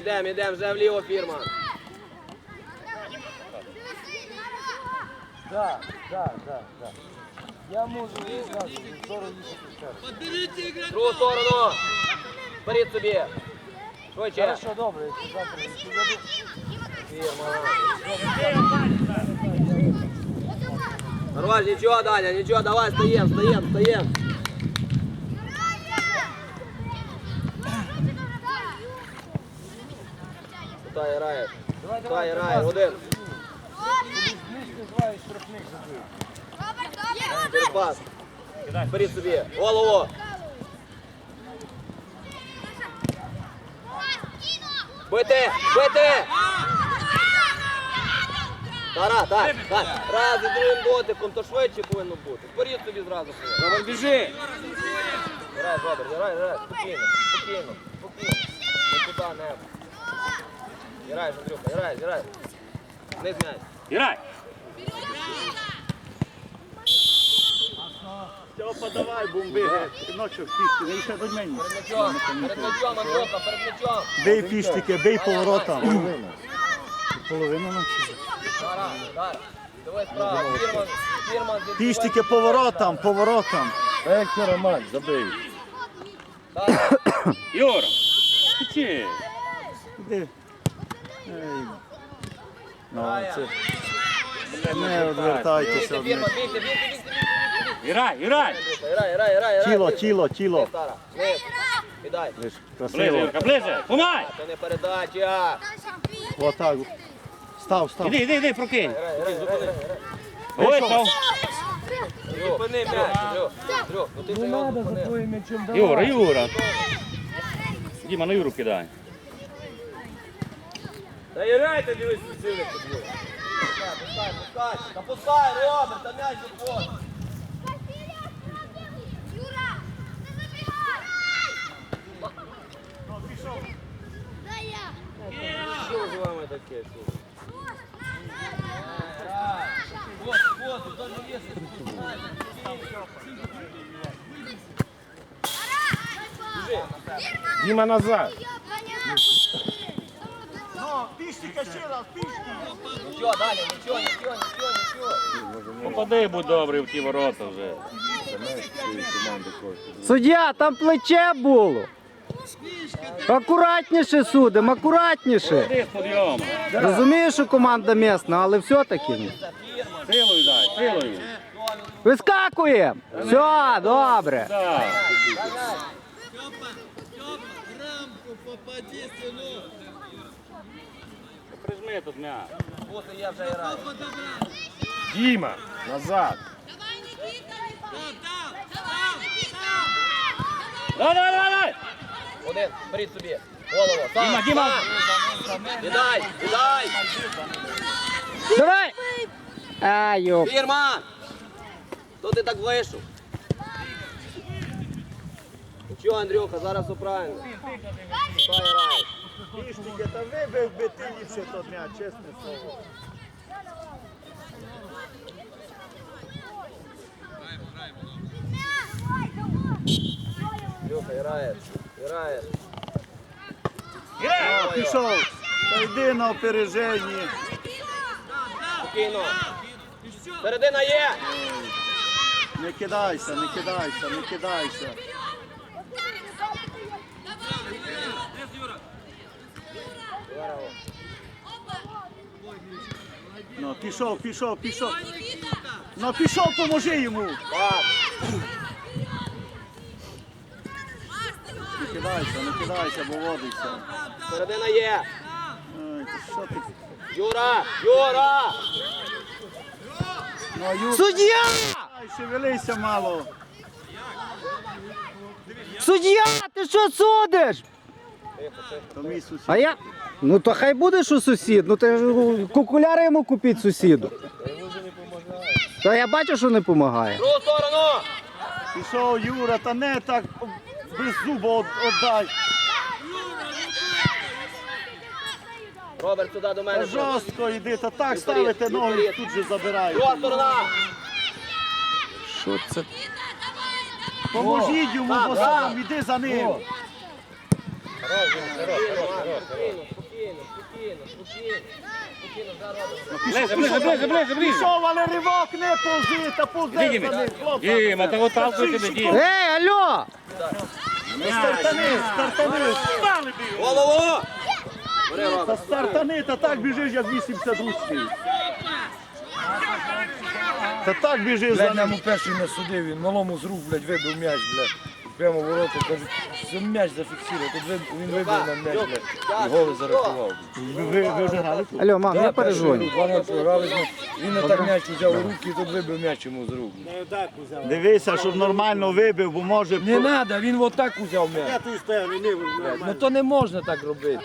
ідем, ідем, вже вліво фірма. Да, да, да, да. Я можу зразу здорово їхати. Другу сторону. Вперед собі. Швидше. Хорошо, добре. Фірма. Нормально, нічого, Даня, нічого, давай, стоїм, стоїм, стоїм. Давай, Куди давай, граєш? давай. Один. Перепас. Вперед собі. Голову. Бити! Бити! Тара, так, так. Раз і другим дотиком, то швидше повинно бути. Вперед собі зразу. Робер, біжи! Грай, Робер, грай, грай. Спокійно, спокійно, спокійно. Нікуди не. Грай, Андрюха, грай, грай. Не змяй. Грай! Степа, давай, бомби, ночок фішки, не ще до мене. Перед м'ячом, Андрюха, перед м'ячом. Бей фіштики, бей поворотом. Половина ночі. Справа. Фірман, фірман. Фіштики поворотом, поворотом. Як вчора матч. Юра! Ти Іди. Ей. Ну. Не відвертайтеся. Бійте, бійте. Грай, грай! Грай, грай, грай. Тіло, тіло, тіло. Ближе, Красиво. Юрка, ближе! Помай! Це не передача. Отак. Став, став. Іди, іди, іди, прокинь! Вийшов! Зупини м'яч, Андрюх. Андрюх, ну ти його. Юра, Юра! Діма, на Юру кидай. Та грайте, дивись, сили тобі. Пускай, пускай, пускай. Та пускай, Роберт, та м'яч виходить. Що з вами таке? Вот, вот, тут даже весит. Біжи. Діма назад. Ну, фіштика ще раз, фіштики. Нічого, далі, нічого, нічого, нічого, нічого. Попади, будь добрий в ті ворота вже. Суддя, там плече було. Акуратніше судим, акуратніше. Розумію, що команда місна, але все-таки. Силою дай, силою. Вискакуємо. Все, добре. Так. Прижми тут м'яч. Вот і я вже граю. Діма, назад. Давай, давай, давай, давай! Один, беріть собі. Голову. Сам, Діма, Діма! сам. Віддай, віддай. Давай. А, йоп. Фірма! Хто ти так вийшов? Нічого, Андрюха, зараз все правильно. Хай грає. Фіштики, та вибив би ти ліпше то м'яч, чесне слово. Грає. Грає. Грай! О, пішов. Та йди на опереженні. Спокійно. Середина є. Не кидайся, не кидайся, не кидайся. Ну, пішов, пішов, пішов. Ну, пішов, поможи йому. Не кидайся, не кидайся, бо водиться. Середина є. Ой, ти що ти? Юра! Юра! Ну, Юр, Суддя! ай, шевелися мало. Суддя, ти що судиш? То мій сусід. А я? Ну то хай буде, що сусід. Ну ти ж кукуляри йому купіть сусіду. Та я бачу, що не допомагає. Другу сторону! Пішов Юра, та не так без зуба отдай. Роберт, сюди до Та мене. жорстко йди, та так ставите ноги, тут же забирають. Друга сторона! Що це? Поможіть йому, бо сам іди за ним. Спокійно, Макс, спокійно, спокійно, спокійно, спокійно. Спокійно, вже. Ближе, ближе, ближе, ближе, ближе. Пішов, але ривок не повзи, та повзи за ним, хлопці. Діма, та отталкуй тебе, Діма. Ей, алло! Стартани, стартани, стали! Бери, Та Роберт. стартани, та так біжиш, як 80 ручки. Та так біжиш за Блядь, ним. нам у перший не судив, він малому з рук, блядь, вибив м'яч, блядь. Прямо в ворота, каже, що м'яч зафіксував. Тут виб- він вибив нам м'яч, блядь, і голи зарахував. Ви, ви вже грали тут? Алло, мам, я перезвоню. 12 грали з ним. Він не так м'яч взяв у руки і тут вибив м'яч йому з рук. Дивися, щоб нормально вибив, бо може... Не треба, він отак узяв м'яч. Блядь, Ну то не можна так робити.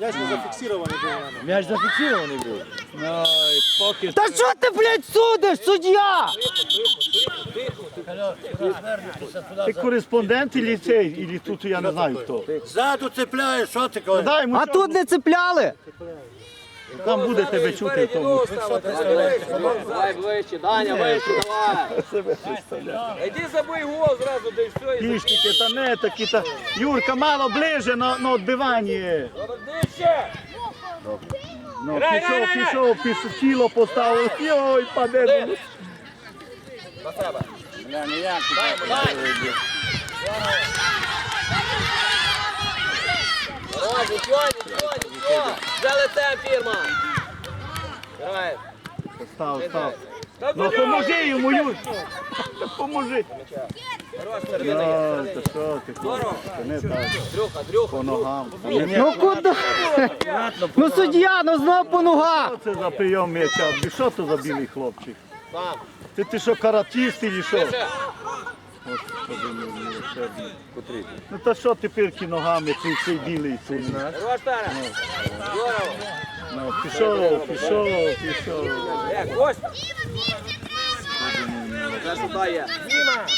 М'яч не зафіксований був. М'яч зафіксований був. Ай, поки... Та що ти, блядь, судиш, суддя? Ти кореспондент или цей, или тут я не знаю хто. Ззаду цепляєш, що ти кажеш? Дай А тут не цепляли? там буде тебе чути в тому. Давай ближче, Даня, вище, давай. Іди забий гол зразу, де все. і Кіштики, та не такі, та... Юрка, мало ближе на, на відбиванні. Роберт, нижче. Ну, пішов, пішов, пішов, тіло поставив. Йой, паде. Себе. Ну, поможи йому, Юр. Поможи. Дрюха. по ногам. Ну куди? Ну суддя, ну знов по ногах. Що це за прийом м'яча? Що це за білий хлопчик? Ти, ти що, каратіст чи що? Ну та що тепер ті ногами, цей, цей білий цей? Здорово. Ну, пішов, пішов, пішов. Е, Костя. Вже сюди є.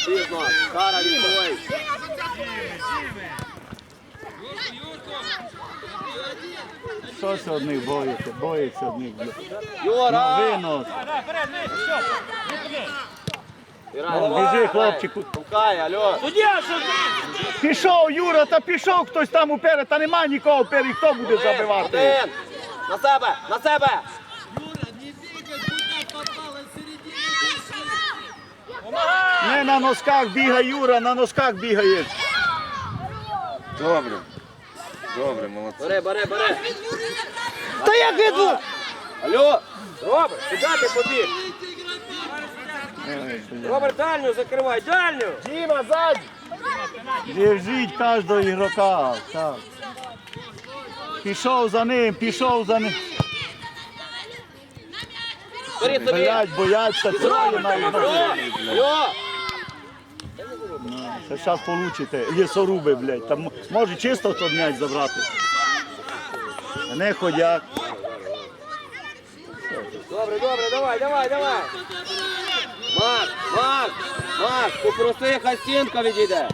Пізно. Тара відповідь. Що це одних боїться? Боїться одних. Юра. Винос. Біжи, хлопчику. Пукай, алло. Пішов, Юра, та пішов хтось там уперед, та нема нікого вперед, хто буде забивати? Один. На себе, на себе. Не на носках бігає Юра, на носках бігає. Добре. Добре, молодці. Бери, бери, бери. Та як відбув? Алло. Роберт, куди ти побіг? Роберт, дальню закривай, дальню. Діма, ззаді. Держіть кожного ігрока. Так. Пішов за ним, пішов за ним. Бери собі. Блять, бояться, троє навіть. Алло. Це зараз получите. Лісоруби, блядь. Там може чисто хто м'яч забрати. Не ходяк. Добре, добре, давай, давай, давай. Макс, Макс, Макс, попроси, хай стінка відійде.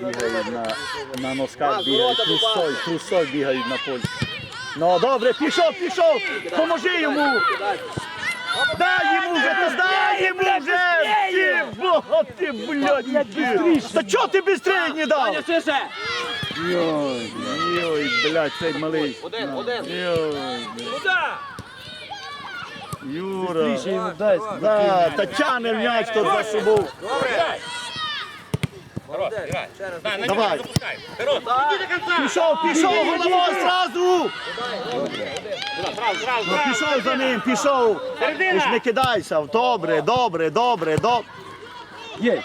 Бігають на, на носках, бігають, трусой, трусой бігають на полі. Ну добре, пішов, пішов, поможи йому. Дай вже, та дай вже! Ти, бо, ти, блядь, ти. Та чого ти быстрее не шише. Йой, йой, блядь, цей малий. Один, один. Йой. Куда? Юра. Більше йому дай. Да, та тяне м'яч тут за собою. Добре. Хорош, грай. Да, на Давай. нього запускай. Пішов, пішов, головою зразу, Ну, пішов за ним, пішов. Ти ж не кидайся. Добре, добре, добре, добре. Є.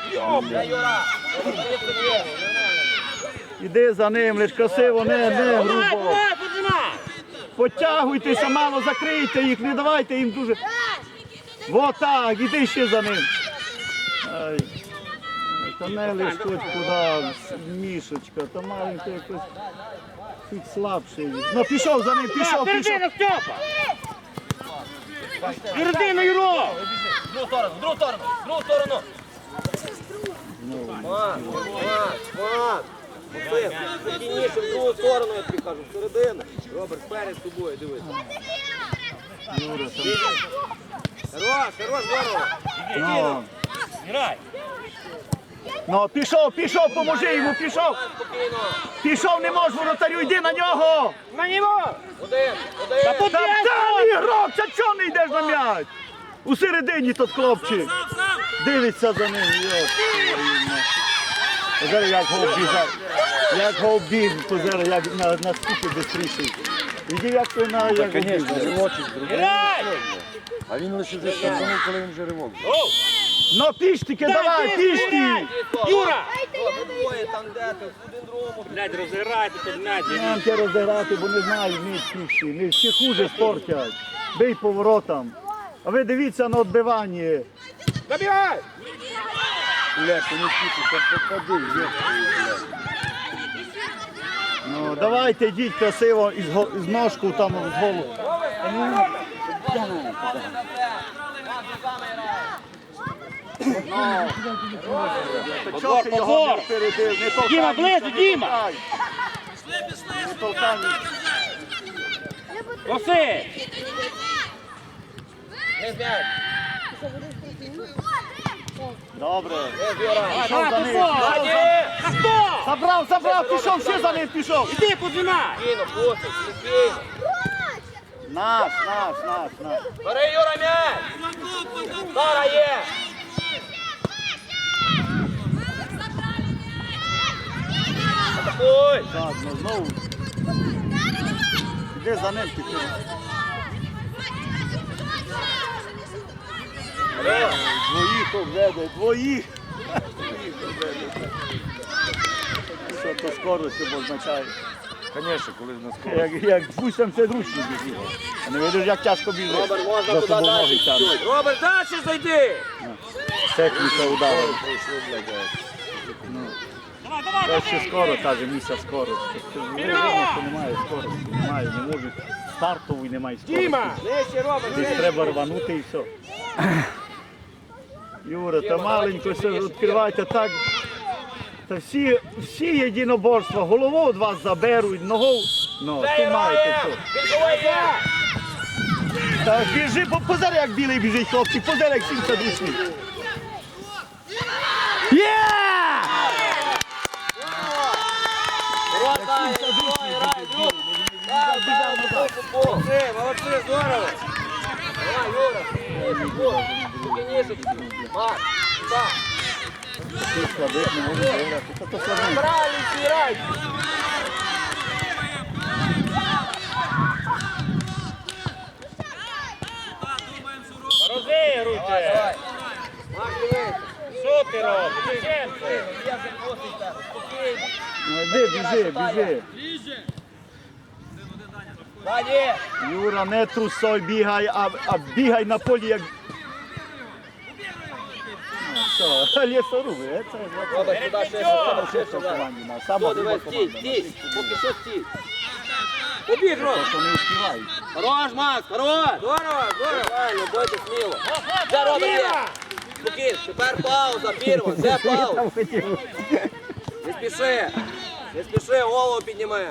Іди за ним, лиш красиво, не, не грубо. Потягуйтеся, мало закрийте їх, не давайте їм дуже. Вот так, іди ще за ним. Ай. Та не лиш хоч куди, мішечка, та маленька якось чуть слабший. Ну пішов за ним, пішов, пішов. Середина, Степа. Середина, Юро. В другу сторону, в другу сторону, в другу сторону. Макс, Макс, Макс. Максим, спокійніше, в другу сторону, я тобі кажу, всередину. Роберт, перед тобою, дивись. Юра, там, Хорош, хорош, здорово. ну, Грай. Ну, пішов, пішов, поможи йому, пішов. Пішов, не можеш, воротарю, йди на нього. Один, один. Та там ігрок, та чого не йдеш на м'яч? У середині тут хлопчик. Дивиться за ним. Зараз як біжав. Як гол біг, то зараз як на, на скільки бистріший. Іди як ти на як гол Звісно, біг. ривочок. А він лише стартанув, коли він вже ривок. Ну піштики, давай, пішки. Юра! Двоє там де ти, один другому. Блядь, розіграйте м'яч. Нам тебе розіграти, бо не знаю, вміють пішки. Не всі хуже спортять. Бий поворотом. А ви дивіться на відбивання. Забігай! Бля, ти не тільки, там попади. Ну, давайте йдіть красиво із, го- із ножку там з голову. Не толкай, Діма, не Діма! толкай. Проси! Не зняй. Добре. Пішов за ним. Хто? Забрав, забрав, пішов, ще за ним пішов. Іди поджимай! Спокійно, пустить, спокійно. Наш, наш, наш, наш. Бери, Юра, м'яч! Стара є! Ну знову. Іди за ним піти. Бери! Двоїх обведе, двоїх. Двоїх обведе. Що то скорость обозначає. Звісно, коли на скорості. Як, як пусть там це ручно біжить. А не видиш, як тяжко біжить. Роберт, можна туди далі. Роберт, далі зайди! Техніка удару. Це ще скоро, каже, місця скоро. Немає скорості, немає, не можуть. Стартової немає скорості. Десь треба рванути і все. Юра, та маленько все відкривайте так. Та всі, всі єдиноборства, голову від вас заберуть, ногу. Ну, ти маєте. Більковий біжи, по- позери, як білий біжить, хлопці, позери, як сімця душний. Є! Рота, грай, грай, друг! Так, Молодці, молодці, здорово! Давай, Юра, футбол. Спокійніше. Марк. Правильно! Розігруйте! Дивись. Що ти робиш? Зачем це? Я вже просить тебе, спокійно. Ну, Іди, біжи, біжи. Юра, не трусой бігай, а, а бігай на полі як. Що, лісоруби, це Роберт, сюди ще, саме ще, в сюди. команді. на, Сама друга дивись, стій, команда. стій, поки що стій. Побіг, Ром. Просто не успівають. Хорош, Макс, хорош. Здорово, здорово. Правильно, дойте сміло. Роберт є? Спокійно, тепер пауза, пірва, де пауза? Не спіши, не спіши, голову підніми.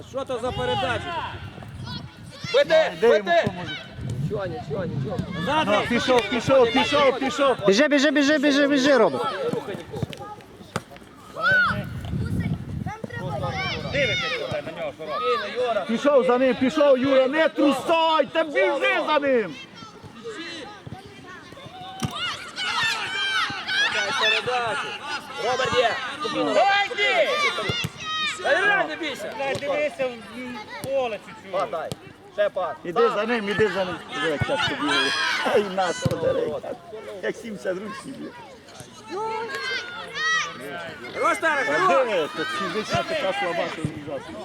А що то за передача? Бити, бити! Нічого, нічого, нічого. Пішов, пішов, пішов, пішов. Біжи, біжи, біжи, біжи, біжи. Дивися сюди на нього, що робить. Пішов за ним, пішов, Юра, не трусой, та біжи за ним. Передачу. Роберт є. Спокійно, Роберт. Давай! Та не бійся. Дивися в поле чуть-чуть. Пас дай. Ще пас. Іди за ним, іди за ним. Диви, Як тяжко бігає. Ай, нас подери. Як 70 ручні б'є. Хорош, Тарас, А хорош. де? Та фізична така слаба, що ужасно.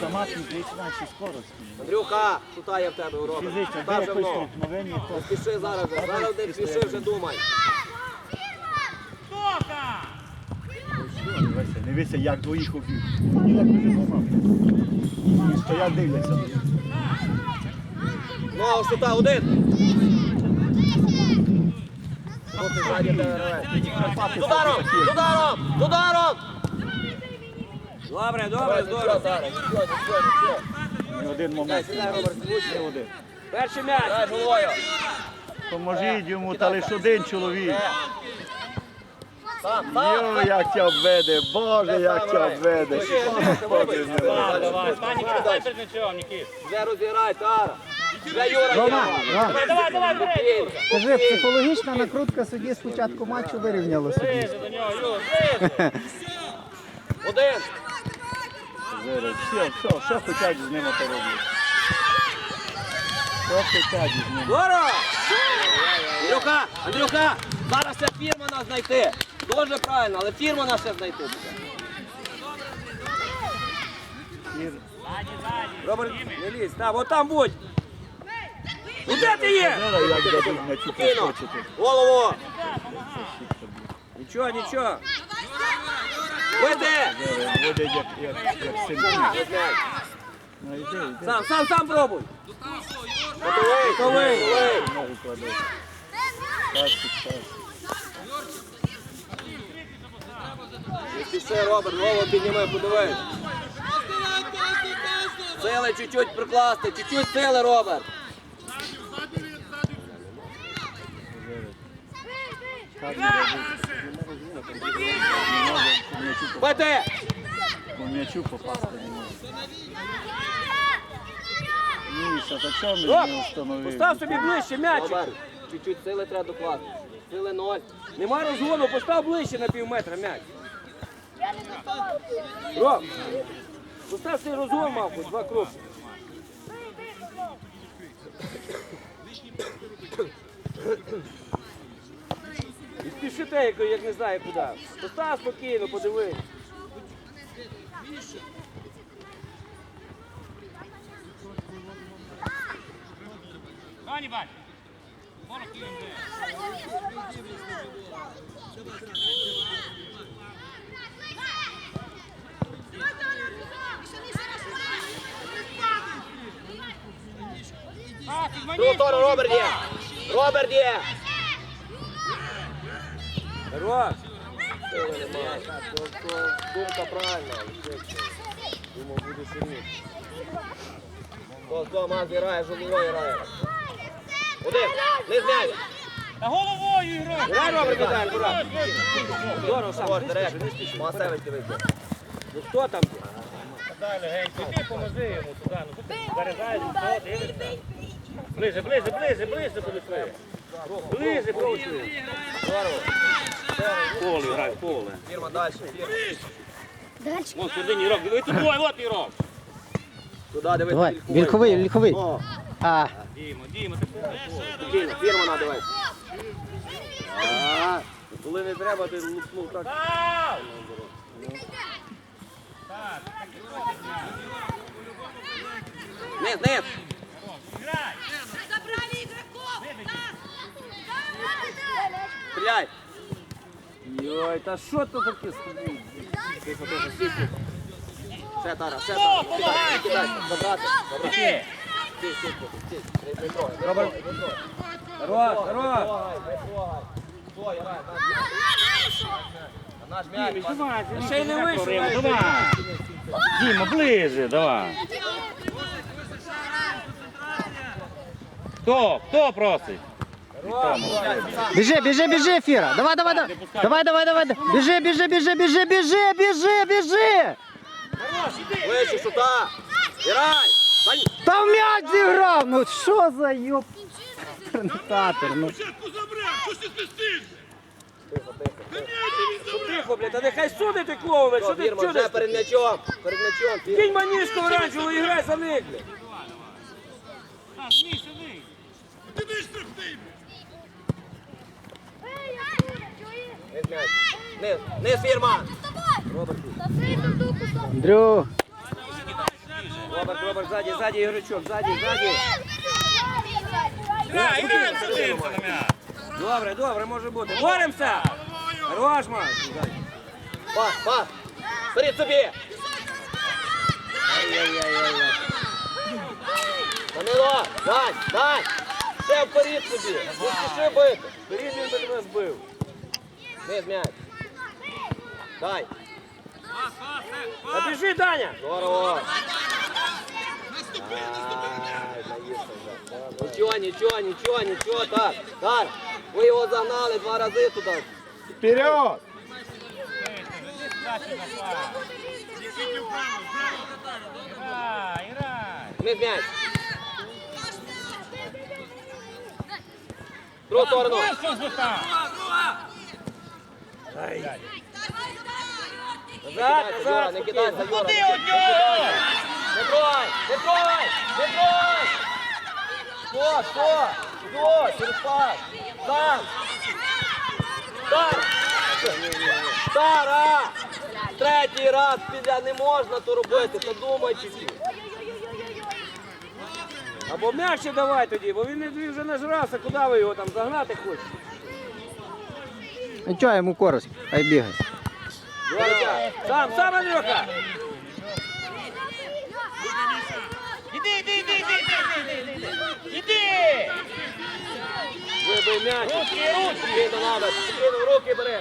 Сама фізична чи скорості. Андрюха, шута в тебе у Роберт. Фізична, де якось то Спіши зараз же. Зараз не спіши вже думай. Хто Дивися, дивися, як двоїх обів. Вони як вже двома. І стоять дивляться. Ну, один. Хлопці ззаді. З ударом, з ударом, з ударом. Добре, добре. Ні один момент. Не один. Перший м'яч. Поможіть йому, та лише один чоловік. Йо, як тя обведе, Боже, як тя обведе. Давай, милий. давай, давай, Нікіт, дай перед м'ячом, Нікіт. Вже розіграй, Тара. Рома. Рома, Давай, давай, бери. Скажи, психологічна накрутка судді з початку матчу вирівняла судді. Ближе до нього, Юр. Один. Зараз, Все, все, що хочуть з ними то роблять. Що хочуть з ними. Здорово! Андрюха, Андрюха, зараз ще фірмана знайти. Дуже правильно, але фірмана ще знайти. Роберт, не лізь, там, от там будь. Ну ти є? Проскочити. Голову. Нічого, нічого. Йди. Сам, сам, сам пробуй. Готовий, готовий. готовий. Спіши, Роберт, голову підніми, подивись. Сили чуть-чуть прикласти, чуть-чуть сили, Роберт. Бити! По м'ячу попасти не може. Міша, Роб, не встановив? Постав собі ближче м'яч. Роберт, чуть-чуть сили треба докласти. Сили ноль. Нема розгону, постав ближче на пів метра м'яч. Роб, постав цей розгон, хоч два кроки. І спішите, як, не знаю куди. Постав спокійно, подивись. Ганібаль. А, ти Другу Роберт є. Роберт є. Хорош. Думка правильна. Думав, буде сильніше. Хто з грає, головою грає. Один. Не зняй. Та головою грай. Грай, Роберт, Віталій, брат. Здорово, сам. Спіши. Масевич дивиться. Ну хто там? Дай легенько, ти поможи йому туди. Ну, тут заряджаєш, дивишся. Ближе, ближе, ближе, ближе подійшли. Ближе. Здорово. Поле, грай, поле. Фірма далі. Фірма. Вон в середині Ірок, диви тут двоє, от Ірок. Туди дивись. Давай, вільховий, вільховий. О, А, Діма, Діма, ти. Фірма на. А, Коли не треба, ти лупнув так. Низ, низ. Забрали игроков! Стріляй! Йой, та що то таке стій, Ще Тара, ще Тара. Кидай, кидай, забрати, забрати. Роберт. Хорош, хорош. Наш м'яч. Ще й не вийшов. Діма, ближе, давай. Хто? Хто просить? біжи, біжи, біжи, Фіра. Давай, давай, давай. Давай, давай, давай. Біжи, біжи, біжи, біжи, біжи, біжи, біжи. Вище, шута. Грай. Та в м'яч зіграв. Ну що за йоп. Тернатор, ну. Тихо, блядь, та нехай судить той клоун, що ти чудиш? перед м'ячом. Перед м'ячом. Фірма. Кинь манішку оранжеву і грай за них, блядь. А, змій сюди. Не з м'яч. Не, не з фірма. Андрю. Роберт, Роберт, ззаді, ззаді, ігрочок, ззаді, ззаді. Грай, грай, садимося на м'яч. Добре, добре, може бути. Боремося! Хорош, Макс. Пас, пас. Вперед собі. Данило, дай, дай. Ще вперед собі. Не спіши бити. Вперед він би тебе збив. М'яч. Дай. Та Даня! Здорово. Ай, наївся вже. Нічого, нічого, нічого, нічого, так. Так. Ви його загнали два рази туди. Вперед! Грай. М'яч. Другу сторону. Там? Назад, назад. Не кидайся, Юра. Куди Не нього? Не трой, не трой, не трой. Що, що? Що? Через пас. Сам. Стар. Стара. Третій раз піде не можна то робити, то думай чуть-чуть. Або м'якше давай тоді, бо він, не- він вже нажрався, куди ви його там загнати хочете? Нічого, йому користь, хай бігає. Юрочка, Сам, сам, Андрюха! Іди, іди, іди, іди, іди, іди, іди. Іди! вибий м'яч. Руки, руки. Спокійно надо, спокійно руки бери.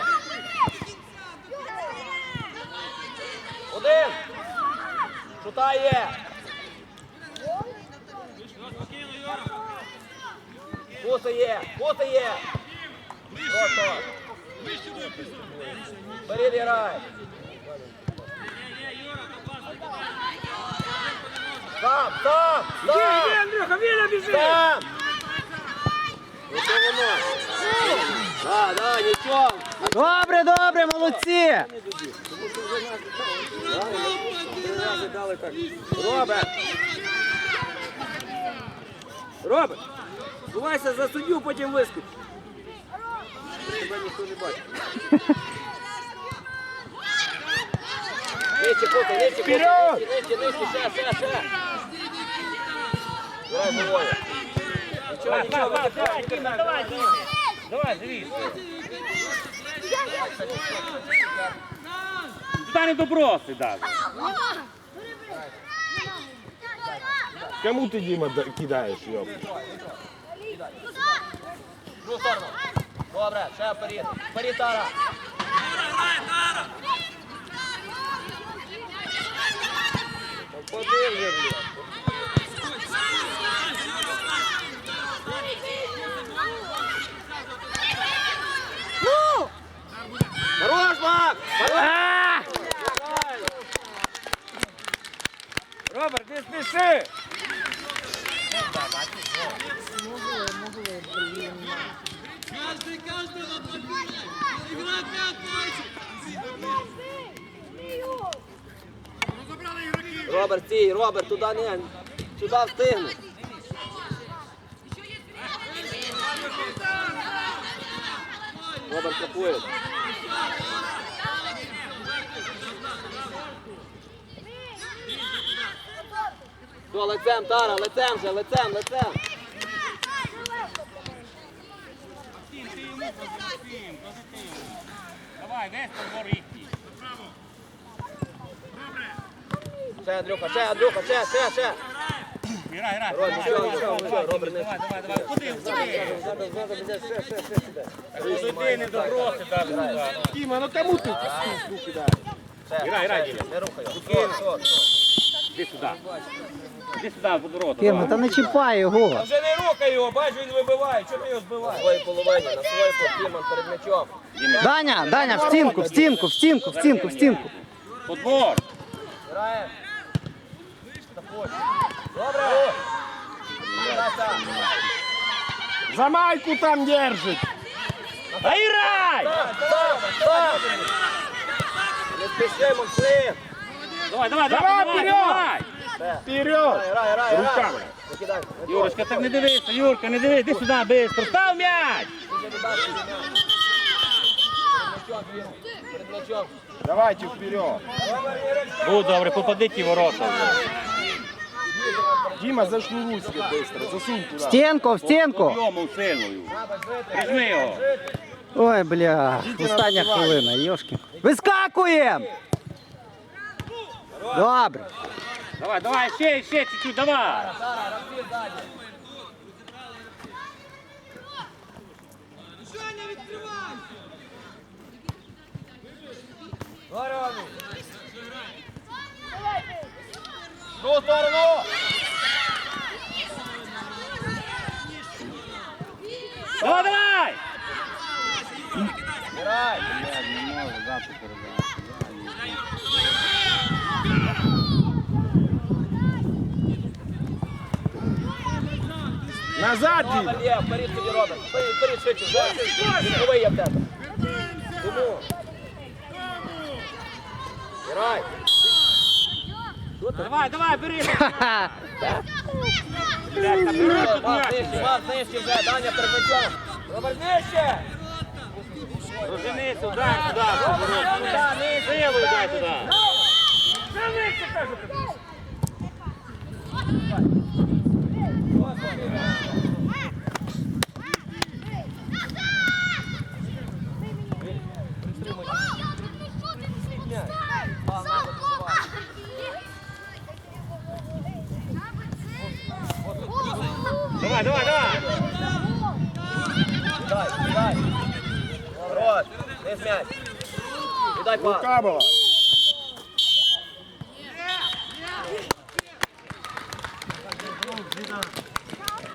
Один. Шута є. Куса є, куса є. Просто. Вперед грай. Сам, сам, Іди, сам, іди, Андрюха, Віля біжи! сам. Оце воно. Да, да, нічого. Добре, добре, молодці! Роберт! Роберт! Сховайся за суддю, потім вискочи. Тебе ніхто не бачить. Нижче, кута, нижче, кута, Вперед! нижче, нижче, нижче, ще, ще, ще. Грай головою. Нічого, нічого, давай, витягай, давай, Діма, давай, дивись. Туди не доброси даже. Кому ти, Діма, да- кидаєш, йоп? В другу сторону. Добре, ще вперед. Вперед, Тара. Поди вже, блядь. Хорош, Мак! Роберт, не спіши! Роберт, стій, Роберт, туди не. Сюди встигни. Роберт капує. Все, лицем, Тара, лицем же, лицем, лицем. Давай, подбор їхній. Ще, Андрюха, ще, Андрюха, ще, ще, ще. Грай, грай. Робert, Давай, давай, давай, все, давай, не- давай, давай, давай. Куди, куди? Ще, ще, ще сюди. Куди не доброси даже. Діма, ну кому ти? Грай, грай, Діма. Не рухай. його. Іди сюди. Іди сюди, в. Кирма, та не чіпай його. Та вже не рухай його, бач, він вибиває. Чого ти його На збиваєш? своїй половині, на своїй Кіман перед м'ячом. Даня, Даня, в стінку, в стінку, в стінку, в стінку, в стінку. Подбор. Добре. За майку там держить! А грай! Сам, сам. Не спіши, Максим. Давай, давай, Давай, давай, вперед! давай. Вперед! Руками. Юрочка, так не дивися, Юрка, не дивись, іди сюди, быстро. Став м'яч! Давайте вперед! Будь добре, попади ті ворота. Діма, зашнуруй себе быстро, засунь туди. Стінку, в стінку. Об'ємом силою. Прижми його. Ой, бля, остання хвилина, йошки. Вискакуєм! Добре. Давай, давай, ще, ще чуть-чуть, давай. В другу сторону. Давай, давай! Грай. Не можу дати передати. Назад Робер є, вперед собі Робер. Вперед, швидше, вже. Є в тебе. Тому. Грай. Давай, давай, бери! Блядь, та бери тут нижче, мас нижче вже, Даня перед м'ячом. Робер нижче. Розженися, удар туди, поворот. Силою дай туди. Давай, давай, давай! Дай, дай. Хорош. Не смять. І дай